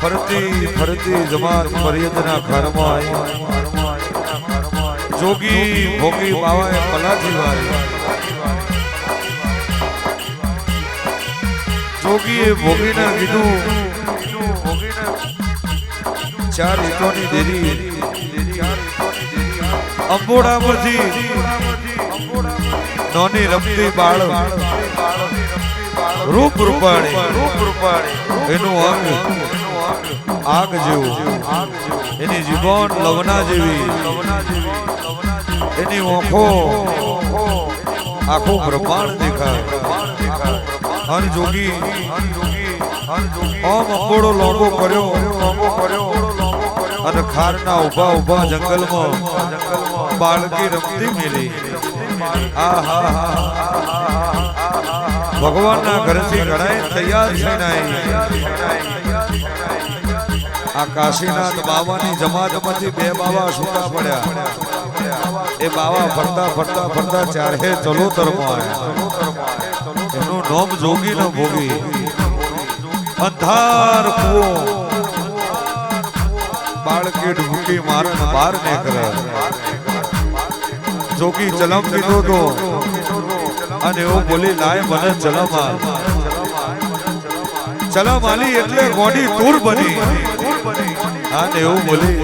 ફરતી ફરતી જમાત મર્યાદના ઘરમાં જોગી ભોગી બાવાએ પલાજી વારી જોગીએ ભોગીને કીધું ચાર ઈટોની દેરી. અંબોડામાંથી નોની રમતી બાળ. રૂપ રૂપાણી. એનું અંગ આગ જેવું. એની જીવન લવના જેવી. એની ઓખો આખું બ્રહ્માંડ દેખાય. હર જોગી ઓમ અંબોડો લોંગો કર્યો અને ખારના ઊભા ઊભા જંગલમાં બાળકી રમતી મેલી. ભગવાનના ઘરેથી ઘડાય તૈયાર છે આ કાશીનાથ બાવાની જમાતમાંથી બે બાવા છૂટા પડ્યા. એ બાવા ફરતા ફરતા ફરતા ચારે ચલોતરમાં આવ્યા. એનું નોમ જોગી ન ભોગી. અંધાર કુવો. બાળકી ઢૂકી મારણ બાર ને કરે. જોગી જલમ કીધો તો અને એવું બોલી લાય મને જલમ આ જલમ આલી એટલે ગોડી દૂર બની. અને એવું બોલી,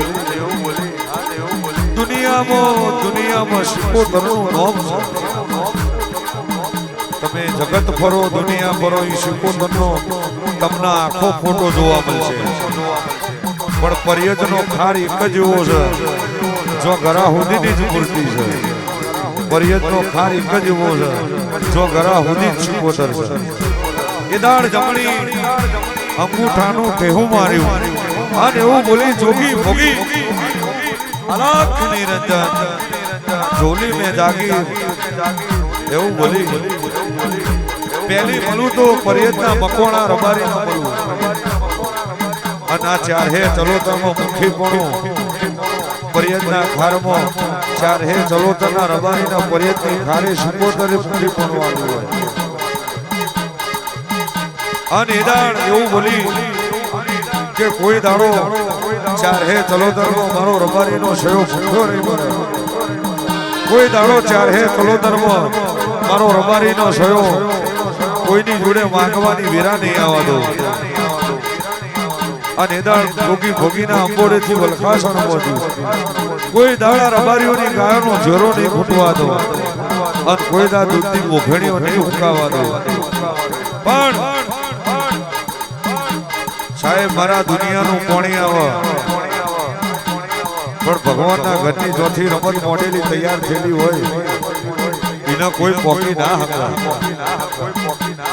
દુનિયામાં દુનિયામાં શિકોતરનું નોમ છે. તમે જગત ફરો દુનિયા ફરો એ શિકોતરનો તમને આખો ફોટો જોવા મળશે. પણ પર્યટનો ખાર એક જ એવો છે, જો ગરા સુધીની જ મૂર્તિ છે. પર્યટનો ખાર એક જ એવો છે, જો ગરા સુધી જ શિકોતર છે. એ દાળ જમણી અંગૂઠાનું કહેવું માર્યું. અને એવું બોલી જોગી ભોગી અલખ નિરંજન જોલી મેં જાગી. એવું બોલી. પહેલી મળું તો પર્યટના મકોણા રબારી ના મળું અને ચાર હે ચલોતરમાં મુખી પણ પર્યટના ખારમાં ચાર હે ચલોતરના રબારીના પર્યટની ખારે શિકોતરે મુખી પણ હોય. અને એદાણ એવું બોલી કે કોઈ દાડો ચાર હે ચલોતરમાં મારો રબારીનો શયો ભૂખ્યો નહીં કોઈ દાડો ચાર હે ચલોતરમાં મારો રબારીનો સયો. કોઈની જોડે માંગવાની વેરા નહીં આવવા દો અને દાળ ભોગી ભોગીના અંબોડેથી વલખાસણ મોજ્યું કોઈ દાડા રબારીઓની ગાયોનો ઝેરો નહીં ખૂટવા દો અને કોઈ દા દૂધની મોઘણીઓ નહીં ઉકાવા દો પણ સાહેબ, મારા દુનિયાનું પાણી આવે. પણ ભગવાનના ઘરની ચોથી રમત મોડેલી તૈયાર થયેલી હોય. એના કોઈ પોકી ના હકરા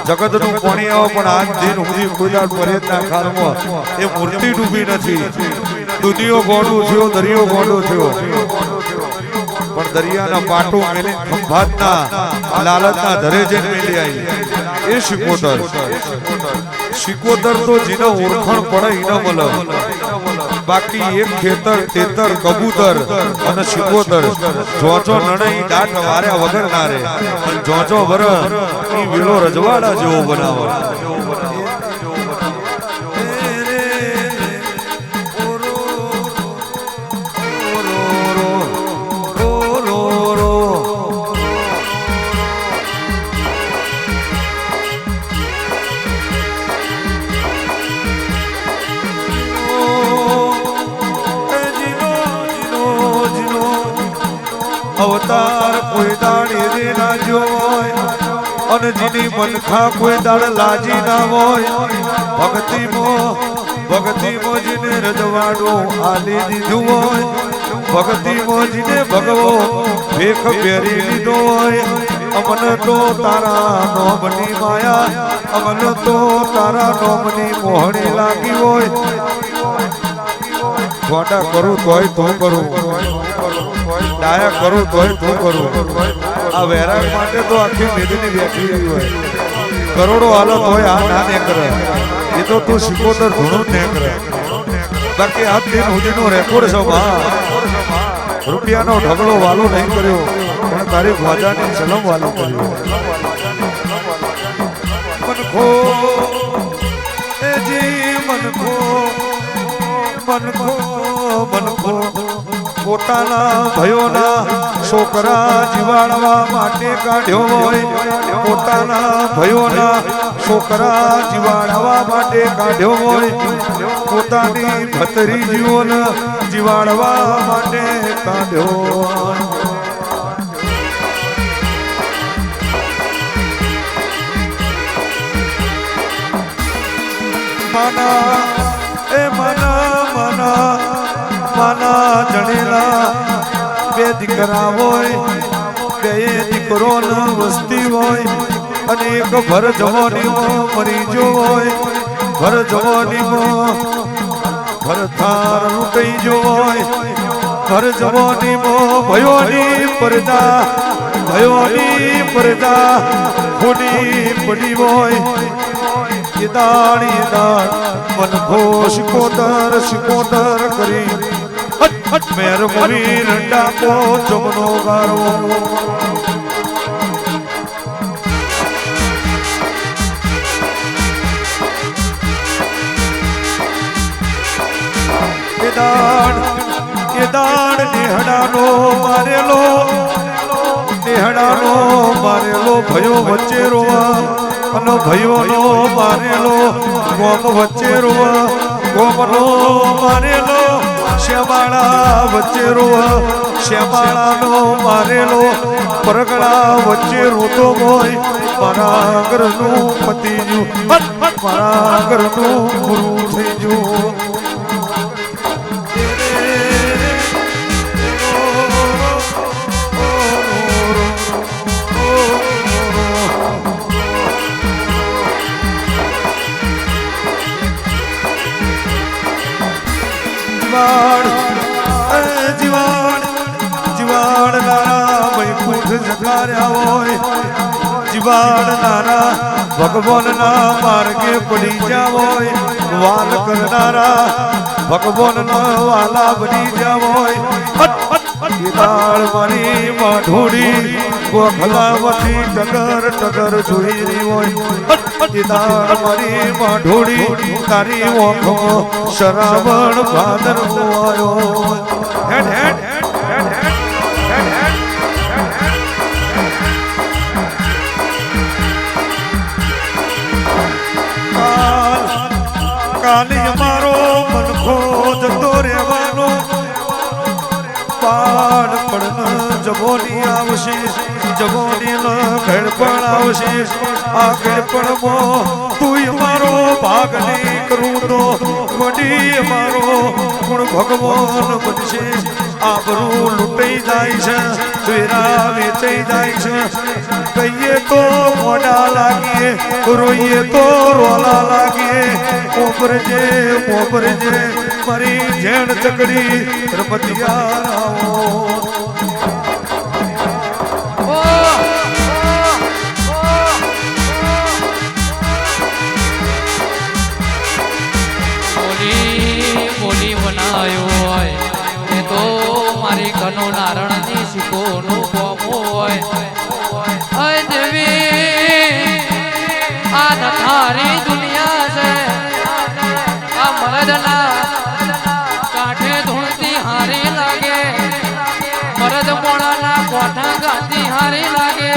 જગતનું પાણી આવો પણ આજ દિન સુધી કોઈ દાડ પરેતના ખારમાં એ મૂર્તિ ડૂબી નથી. દુનિયો ગોડું થયો દરિયો ગોડો થયો. પણ દરિયાના પાટો મેલે ખંભાતના લાલતના ધરે જે મેલી આવી. એ શિકોતર. શિકોતર તો જેનો ઓળખણ પડે એનો મળે બાકી એક ખેતર, તેતર, કબૂતર અને શિકોતર. જોજો નણઈ, દાંત વાર્યા વગર ના રે. જોજો વર ઈ વિલો રજવાડા જેવો બનાવે. મનખા કોઈ દાડ લાજી ના હોય. ભક્તિ મો, ભક્તિ મોજીને રજવાડું આલી દીધું હોય. ભક્તિ મોજીને ભગવો ભેખ પહેરી લીધો હોય. અમન તો તારા નોમની માયા, અમન તો તારા નોમની મોહણી લાગી હોય. ખોટા કરું તોય તો કરું. ડાયા કરું તોય તો કરું. આ વૈરાગ માટે તો આખી મેદની રહી હોય. કરોડો હાલત હોય, આ ના ને કરે એ તો તું સિકોતર ઘણું ને કરે બાકી આ દિન સુધીનો રેકોર્ડ છે માં રૂપિયાનો ઢગલો વાલો નહીં કર્યો, પણ તારી વાજાની સલમ વાલો કર્યો. મનખો એ જી મનખો મનખો મનખો પોતાના ભયોના છોકરા જીવાડવા માટે કાઢ્યો હોય, પોતાના ભયોના છોકરા જીવાડવા માટે કાઢ્યો હોય, પોતાની ભતરી જીવન જીવાડવા માટે કાઢ્યો એ મના, માના માના જણેલા. બે દીકરા હોય, બે દીકરો વસ્તી હોય, અને એક ભર જવાની મરી હોય. ભર જવાની ભર થાર કઈ જો હોય. ભર જવાનીમાં ભયોની પરદા ભયોની પરદા ખોડી પડી હોય. દાણી દાણ મન ભો કોતર શિકોતર કરી મેર રંડા કો ગારો દાણ એ દાણ નેહડાનો મારેલો નેહડાનો મારેલો ભયો વચ્ચે રોવા અને ભયોનો મારેલો ગોમ વચ્ચે રોવા ગોમનો મારેલો શ્યામાળા વચ્ચે રોહ શ્યામાળાનો મારેલો પરગડા વચ્ચે રોતો હોય. મારા ઘરનું પતિજું મારા પૂરું થઈ ગયું. જીવાણ. જીવાણ જીવાણ નારા વૈકુંઠ જગાર્યા હોય. જીવાણ નારા ભગવાનના માર્ગે પડી જા હોય. વાલ કરનારા ભગવાનના વાલા બની જા હોય. ગીતાળ મારી માઢોડી ગોખલાવતી ટગર ટગર જોઈ રહી હોય. ગીતાળ મારી માઢોડી તારી ઓખો શરાવણ ભાદર આવ્યો હેડ હેડ કાલ અમારો મનખો જતો રહેવાનો. પાડ પડન જબોની આવશે જગોની ન ઘડપણ આવશે. આ ઘડપણમાં તું મારો ભાગ નહીં કરું તો વડી મારો ગુણ ભગવાન બનશે. આબરું લૂંટાઈ જાય છે ફેરા વેચાઈ જાય છે. કહીએ તો મોડા લાગીએ, રોઈએ તો રોલા લાગીએ. મોપરજે મોપરજે મારી જેણ ચકડી રમતિયારાઓ. બોલી મરદના કાંઠે ધૂણતી હારી લાગે. મરદ મોણાના કોઠા ગાંધી હારી લાગે.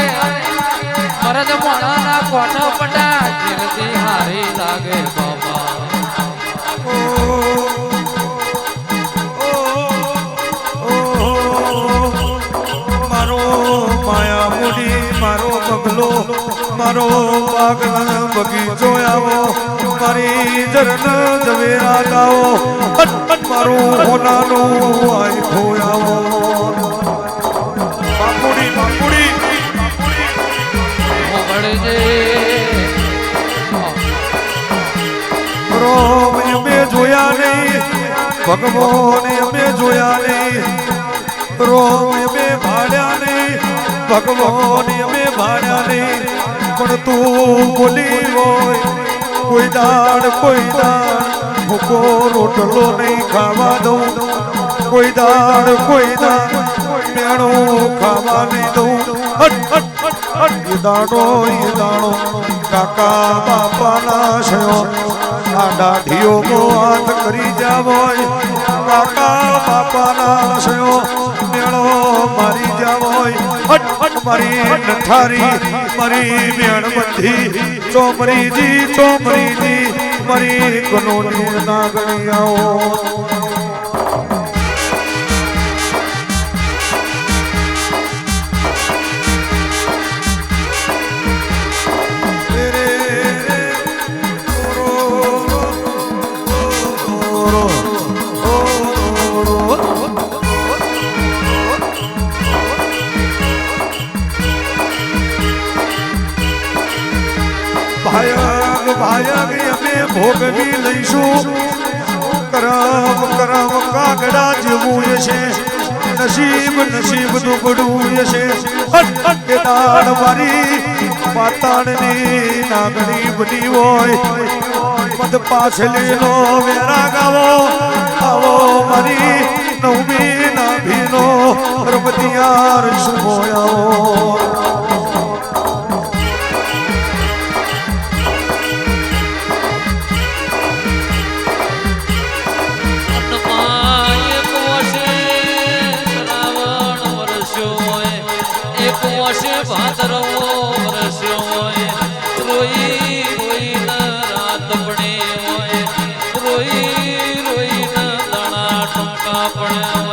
મરદ મોણાના કોઠા પટા જીરતી હારી લાગે બાબા. મારો માયા મુડી મારો બગલો મારો પાગલ બગીચો આવો મારી જરન જવેરા ગાઓ મારું હોનાનું આઈ ખોયાવો બાપુડી બાપુડી. મોગળજે રોમ અમે જોયા નહીં. ભગવાન અમે જોયા નહીં. રોમ અમે ભાડ્યા નહીં. ભગવાન અમે ભાડ્યા નહીં. તું બોલી હોય, કોઈ દાડ કોઈ દાડ ભૂકો, રોટલો નહીં ખાવા દઉં. કોઈ દાડ કોઈ દાડ મેણો ખાવા નહીં દઉં. હટ દાડો એ દાડો કાકા બાપાના શયો. આ દાઢીઓ હાથ કરી જાવોય કાકા બાપાના શયો. મેળો મારી જાવોય હટ મરી નઠારી મારી મેણબંધી ચોમરીજી ચોમરીજી મારી કનોની નાગણી નસીબ નસીબ દુબડું કે દાડ મારી પાતાળની નાગણી બની હોય. પદ પાછલી નો વેરા ગાવો આવો મારી નવમી નાભીનો રમતિયાર શુભોયાઓ દાણા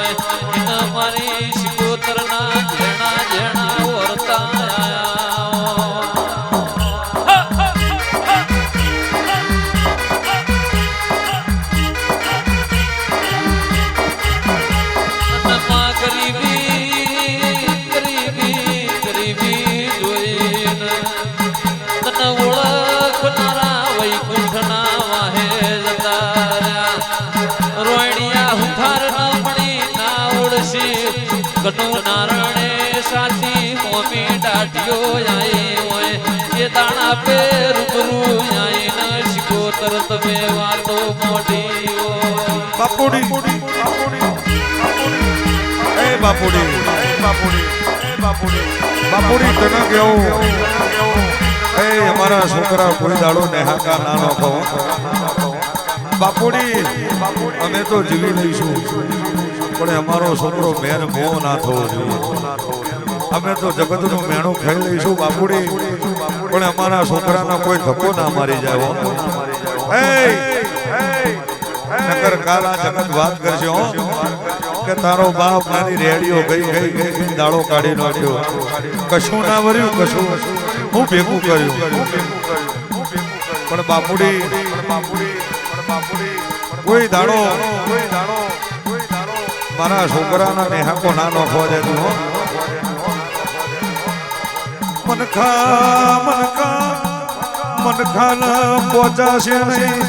નારણે સાથી મોમી દાઢીઓ આઈ હોય. એ દાણા પે રૂબરૂ આઈને શિકોતર તમે વાતો મોટી એ બાપુડી. એ બાપુડી. બાપુડી તને કેવું? એ અમારા છોકરા કોઈ દાડો નેહાકા નાનો કહો. બાપુડી, અમે તો જીવી લઈશું. પણ અમારો છોકરો મેન મોહ ના થવો જોઈએ. અમે તો જગતનું મેણું ખાઈ લઈશું બાપુડી. પણ અમારા છોકરાનો કોઈ ધક્કો ના મારી જાય હો. એ કાલ આ જગત વાત કરશે હો. કે તારો બાપ મારી રેડીઓ ગઈ ગઈ ગઈ ગઈ દાડો કાઢી નાખ્યો. કશું ના વર્યું કશું. હું ભેગું કર્યું. પણ બાપુડી કોઈ દાડો મારા છોકરાના નેહાકો ના ખોજે તું, હો. મનખા મનખા મનખાના પહોંચાશે નહીં.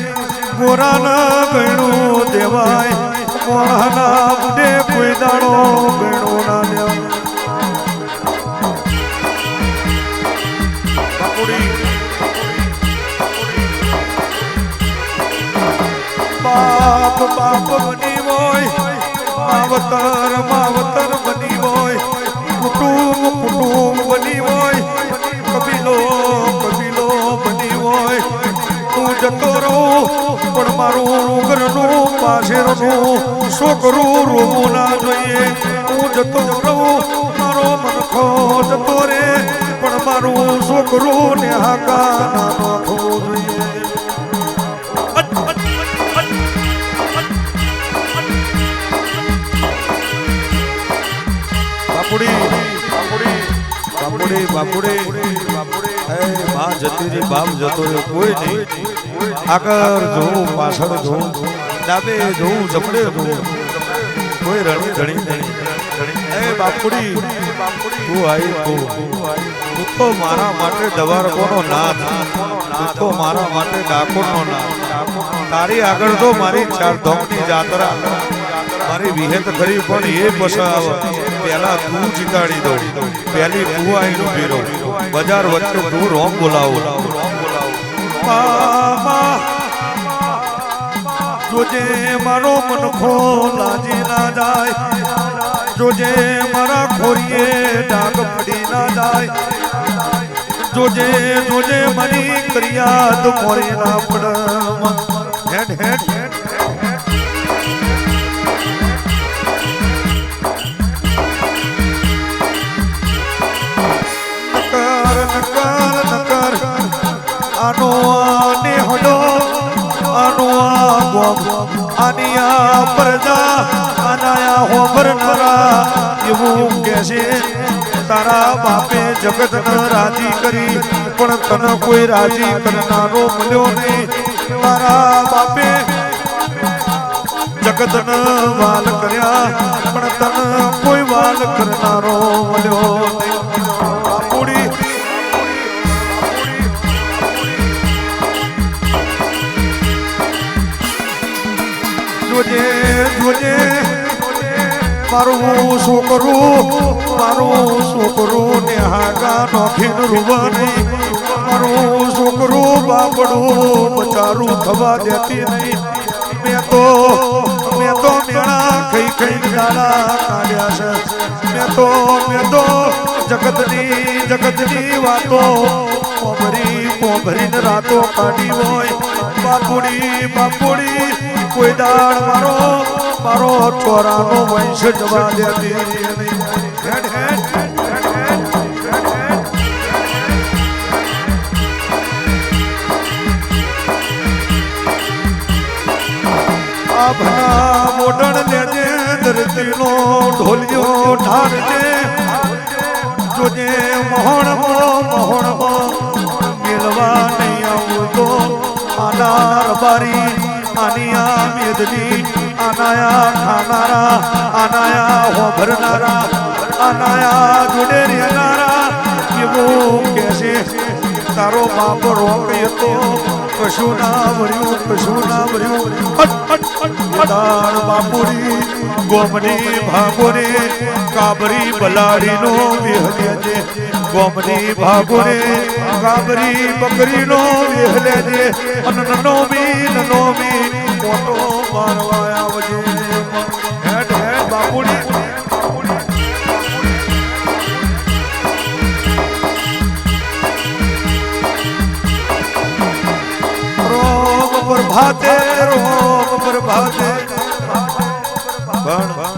મોરાના ગણું દેવાય મોણાના બુડે કોઈ દાડો ગણું ના દેવાય બાપ બાપ બની હોય માવતર માવતર બની હોય, કુટુંબ કુટુંબ બની હોય, કબીલો કબીલો બની હોય. હું જતો રહું, પણ મારું ઘરનું પાછળનું છોકરું રોવું ના જોઈએ. હું જતો રહું, મારો મનખો જતો રે, પણ મારું છોકરું ને હાકા ના જોઈએ. બાપુડી, બાપુડે માં જતી રે બાપ જતો રે કોઈ નહીં. આગળ જોઉં, પાછળ જોઉં, ડાબે જોઉં જમડે જોઉં. કોઈ રણી ધણી ધણી એ બાપુડી, તું આવી તું. તો મારા માટે દવારકોનો નાથ. તું તો મારા માટે ડાકોરનો નાથ. તારી આગળ તો મારી ચાર ધોમની જાત્રા. મારી વિહેત કરી પણ એ બસાવ પેલા તું જીતાડી દો પેલી તું આવીને ઊભી રહો બજાર વચ્ચે તું રોમ બોલાવો. જોજે મારો મનખો ખોલાજી ના જાય, જોજે મારા ખોરીએ ડાગ પડી ના જાય, જોજે જોજે મારી ક્રિયા તો મોરે ના પડ હેડ હેડ હેડ. આનો આને હડો, આનો આ ગોમ આની આ પ્રજા એવું કે છે, તારા બાપે જગત ન રાજી કરી, પણ તને કોઈ રાજી કરનારો મળ્યો નહીં. તારા બાપે જગત ન વાલ કર્યા, પણ તને કોઈ વાલ કરનારો મળ્યો નહીં. મારું છોકરું મારું છોકરું ને હાગા નોખીન રૂવાની. મારું છોકરું બાપડું બચારું થવા દેતી નહીં. મેં તો મેં તો મેળા ખઈ ખઈ દાડા કાઢ્યા છે. મેં તો મેં તો જગતની જગતની વાતો, પોભરી, પોભરીને રાતો કાઢી હોય. બાપુડી બાપુડી કોઈ દાળ મારો મારો ચોરાનો વંશ જવા દેતી. હેડ, હેડ. આભના મોઢણ લેજે ઢોલિયો ઢાળજે જોજે મોહણમાં મોહણમાં મેળવા નહીં આવું તો આનાર બારી આનિયા મેદની આનાયા ખાનારા આનાયા હોભરનારા આનાયા જોડે રહેનારા એવું કહેશે તારો બાપ રોકે તો કશું ના મળ્યું કશું ના મળ્યું હટ, હટ, હટ, હટ. દાણ બાપુરી ગોમની ભાગોરે કાબરી બલાડીનો વિહલેજે ગોમની ભાગોરે કાબરી બકરીનો અનનો મી નનો મી મોટો મારવા આવજે પ્રભાતે રોમ પ્રભાતે ભણ